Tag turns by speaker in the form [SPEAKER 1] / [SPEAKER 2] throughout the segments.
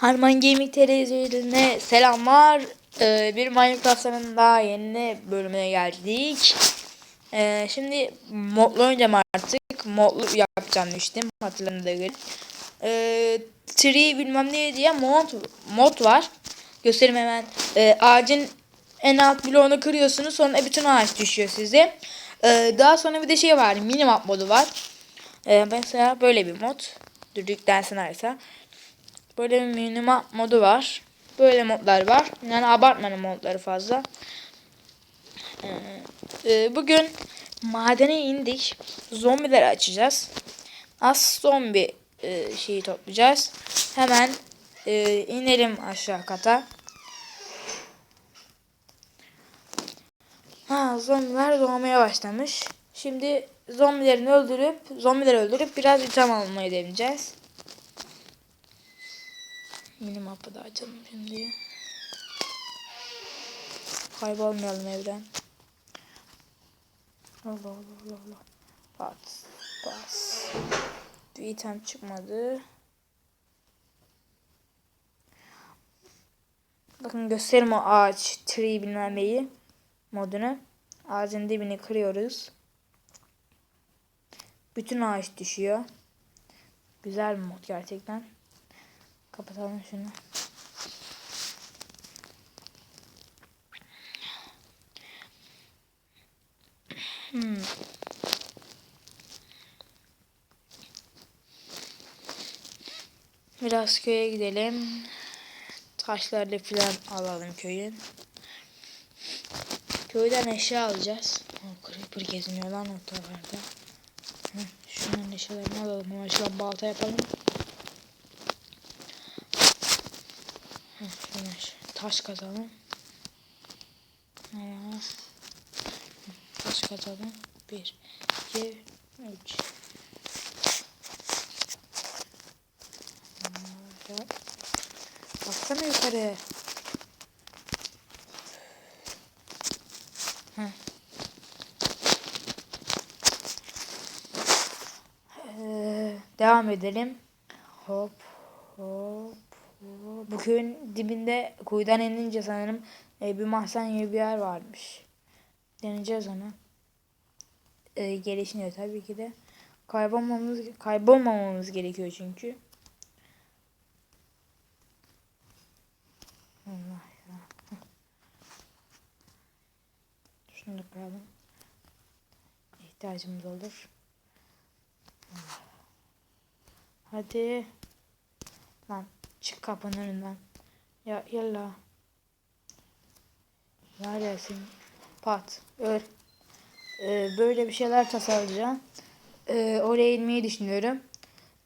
[SPEAKER 1] Harman Gaming televizyonuna selamlar. Ee, bir Minecraft'ın daha yeni bölümüne geldik. Ee, şimdi modlu oynayacağım artık. Modlu yapacağım demiştim. Hatırlamda göre. Ee, tree bilmem ne diye mod, mod var. Göstereyim hemen. Ee, ağacın en alt bloğunu kırıyorsunuz. Sonra bütün ağaç düşüyor size. Ee, daha sonra bir de şey var. Minimap modu var. Ee, mesela böyle bir mod. Dur yüklensin arsa. Böyle bir minima modu var. Böyle modlar var. Yani abartmanın modları fazla. Ee, e, bugün madene indik. Zombileri açacağız. Az zombi e, şeyi toplayacağız. Hemen e, inelim aşağı kata. Ha zombiler doğmaya başlamış. Şimdi zombilerini öldürüp zombileri öldürüp biraz item almayı deneyeceğiz. Minimap'ı da açalım şimdi. Kaybolmayalım evden. Allah Allah Allah Allah. Bas. Bas. Bir item çıkmadı. Bakın göstereyim o ağaç. Tree bilmem neyi. Modunu. Ağacın dibini kırıyoruz. Bütün ağaç düşüyor. Güzel bir mod gerçekten. Kapatalım şunu. Hmm. Biraz köye gidelim. Taşlarla falan alalım köyün. Köyden eşya alacağız. O creeper geziniyor lan ortalarda. Heh, şunun eşyalarını alalım. Hemen şuradan balta yapalım. Şöyle taş kazalım. Taş kazalım. Bir, iki, üç. Baksana yukarı. Heh. Ee, devam edelim. Hop hop. Bu köyün dibinde kuyudan inince sanırım e, bir mahzen gibi bir yer varmış. Deneyeceğiz onu. E, gelişiniyor tabii ki de. Kaybolmamamız, kaybolmamamız gerekiyor çünkü. Allah ya. Şunu da koyalım. İhtiyacımız olur. Hadi. Lan çık kapının önünden. Ya yalla. Neredesin? Pat. Öl. Ee, böyle bir şeyler tasarlayacağım. Ee, oraya inmeyi düşünüyorum.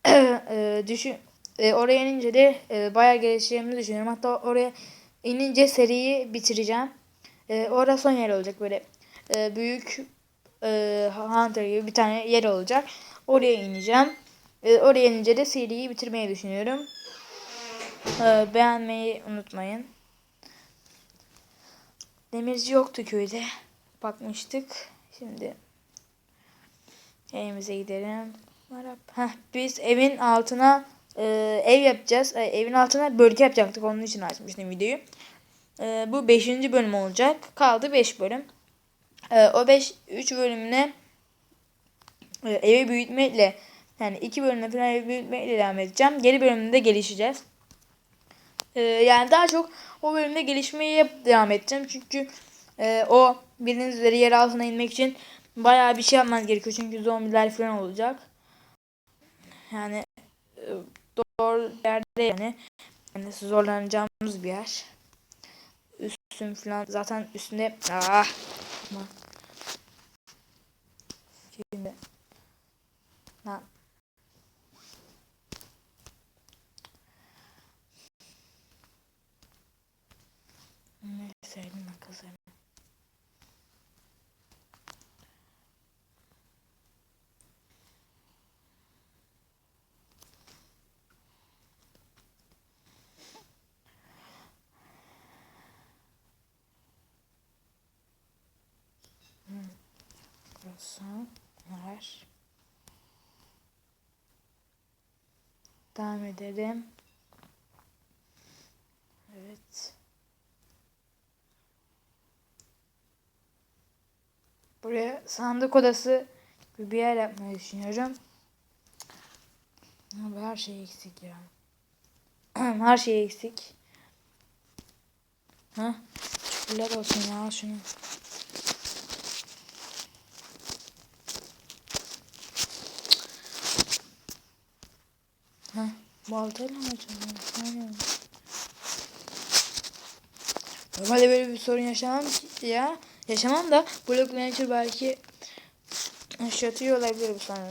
[SPEAKER 1] ee, düşün, ee, oraya inince de e, bayağı gelişeceğimi düşünüyorum. Hatta oraya inince seriyi bitireceğim. Ee, orası son yer olacak böyle. E, büyük e, Hunter gibi bir tane yer olacak. Oraya ineceğim. E, oraya inince de seriyi bitirmeyi düşünüyorum. Ee, beğenmeyi unutmayın. Demirci yoktu köyde. Bakmıştık. Şimdi evimize gidelim. Heh, biz evin altına e, ev yapacağız. E, evin altına bölge yapacaktık. Onun için açmıştım videoyu. E, bu 5. bölüm olacak. Kaldı 5 bölüm. E, o 5 3 bölümüne e, evi büyütmekle yani 2 bölümde falan evi büyütmekle devam edeceğim. Geri bölümünde gelişeceğiz. Ee, yani daha çok o bölümde gelişmeye devam edeceğim. Çünkü e, o bildiğiniz üzere yer altına inmek için bayağı bir şey yapman gerekiyor. Çünkü zombiler falan olacak. Yani e, doğru yerde yani. yani zorlanacağımız bir yer. Üstüm falan zaten üstünde ah Şimdi ha. insanlar devam edelim. Evet. Buraya sandık odası gibi bir yer yapmayı düşünüyorum. Abi her şey eksik ya. her şey eksik. Ha? Şükürler olsun ya şunu. Baltayla mı? Aynen. Normalde böyle bir sorun yaşamam ki ya. Yaşamam da Block Launcher belki yaşatıyor olabilir bu sonra.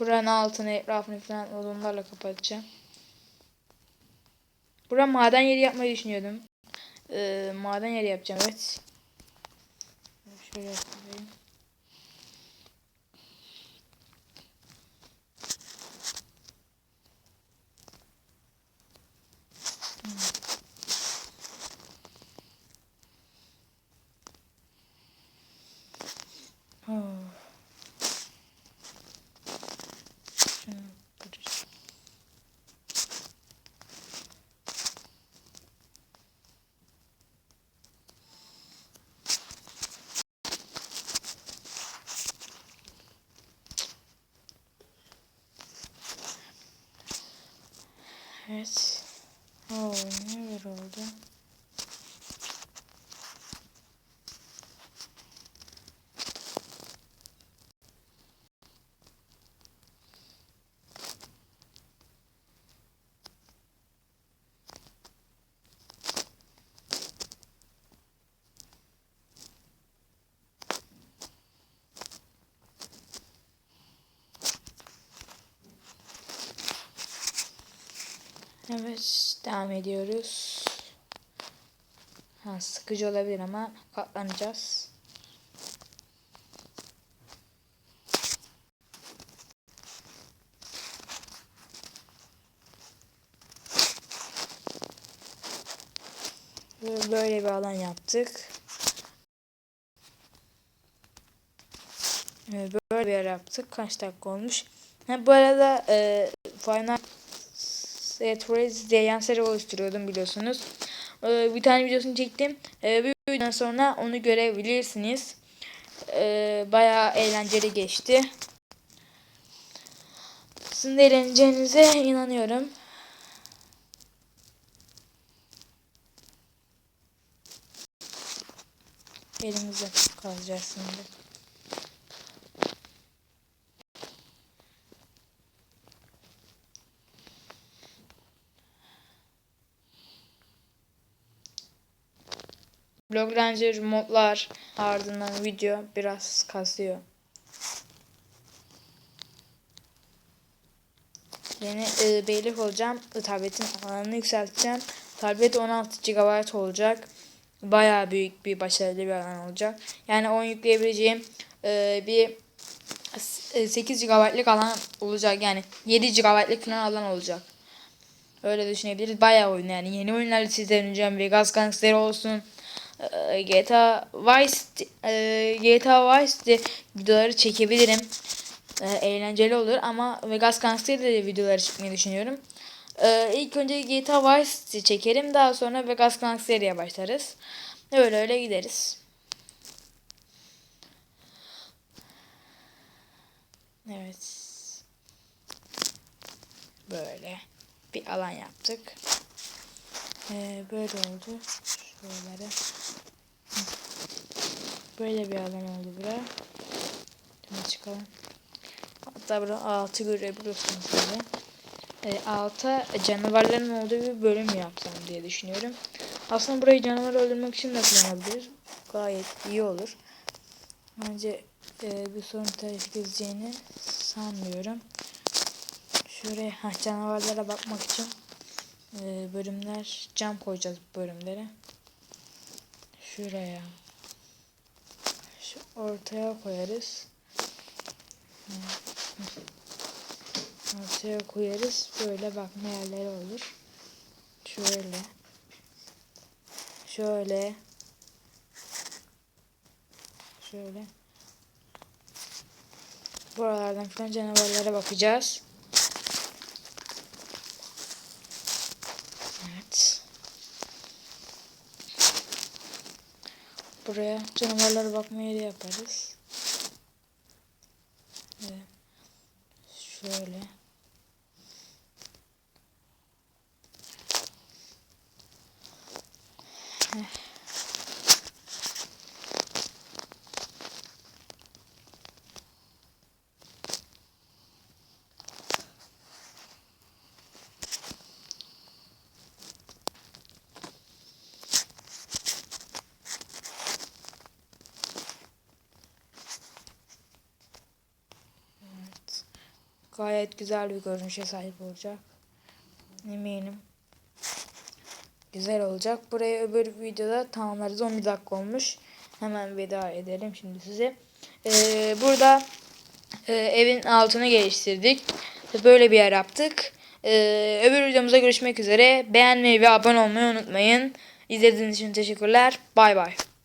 [SPEAKER 1] Buranın altını etrafını falan odunlarla kapatacağım. Buraya maden yeri yapmayı düşünüyordum. Ee, maden yeri yapacağım evet. Şöyle yapayım. Hmm. Oh. Şunu kıracağım. Evet. Oo, ne böyle oldu? Evet, devam ediyoruz. Ha, sıkıcı olabilir ama katlanacağız. Böyle bir alan yaptık. Böyle bir yer yaptık. Kaç dakika olmuş? Ha, bu arada e, Final Setrez diye yan seri oluşturuyordum biliyorsunuz. Ee, bir tane videosunu çektim. Ee, bir videodan sonra onu görebilirsiniz. Ee, bayağı eğlenceli geçti. Sizin de eğleneceğinize inanıyorum. Elimize kalacağız şimdi. Blog Ranger modlar ardından video biraz kasıyor. Yeni e, beylik olacağım. Tabletin alanını yükselteceğim. Tablet 16 GB olacak. Bayağı büyük bir başarılı bir alan olacak. Yani oyun yükleyebileceğim e, bir 8 GB'lık alan olacak. Yani 7 GB'lık falan alan olacak. Öyle düşünebiliriz. Bayağı oyun yani. Yeni sizden oynayacağım. Vegas Gangster olsun. Ee, GTA Vice e, GTA Vice videoları çekebilirim. E, eğlenceli olur ama Vegas Gangster'de de videoları çekmeyi düşünüyorum. E, ilk önce GTA Vice çekerim daha sonra Vegas Gangster'e başlarız. Öyle öyle gideriz. Evet. Böyle bir alan yaptık. Ee, böyle oldu. Şöyle. Böyle bir alan oldu bura. Şimdi çıkalım. Hatta burada altı görebiliyorsunuz böyle. E, alta canavarların olduğu bir bölüm yapsam diye düşünüyorum. Aslında burayı canavar öldürmek için de kullanabilir. Gayet iyi olur. Bence e, bir sorun teşkil edeceğini sanmıyorum. Şuraya ha, canavarlara bakmak için e, bölümler cam koyacağız bu bölümlere. Şuraya. Ortaya koyarız. Ortaya koyarız. Böyle bakma yerleri olur. Şöyle. Şöyle. Şöyle. Buralardan falan canavarlara bakacağız. Evet. Buraya canavarlara bakma yeri yaparız. Evet. Şöyle. Gayet güzel bir görünüşe sahip olacak. Eminim. Güzel olacak. Buraya öbür videoda tamamlarız. 11 dakika olmuş. Hemen veda edelim şimdi size. Ee, burada e, evin altını geliştirdik. Böyle bir yer yaptık. Ee, öbür videomuzda görüşmek üzere. Beğenmeyi ve abone olmayı unutmayın. İzlediğiniz için teşekkürler. Bay bay.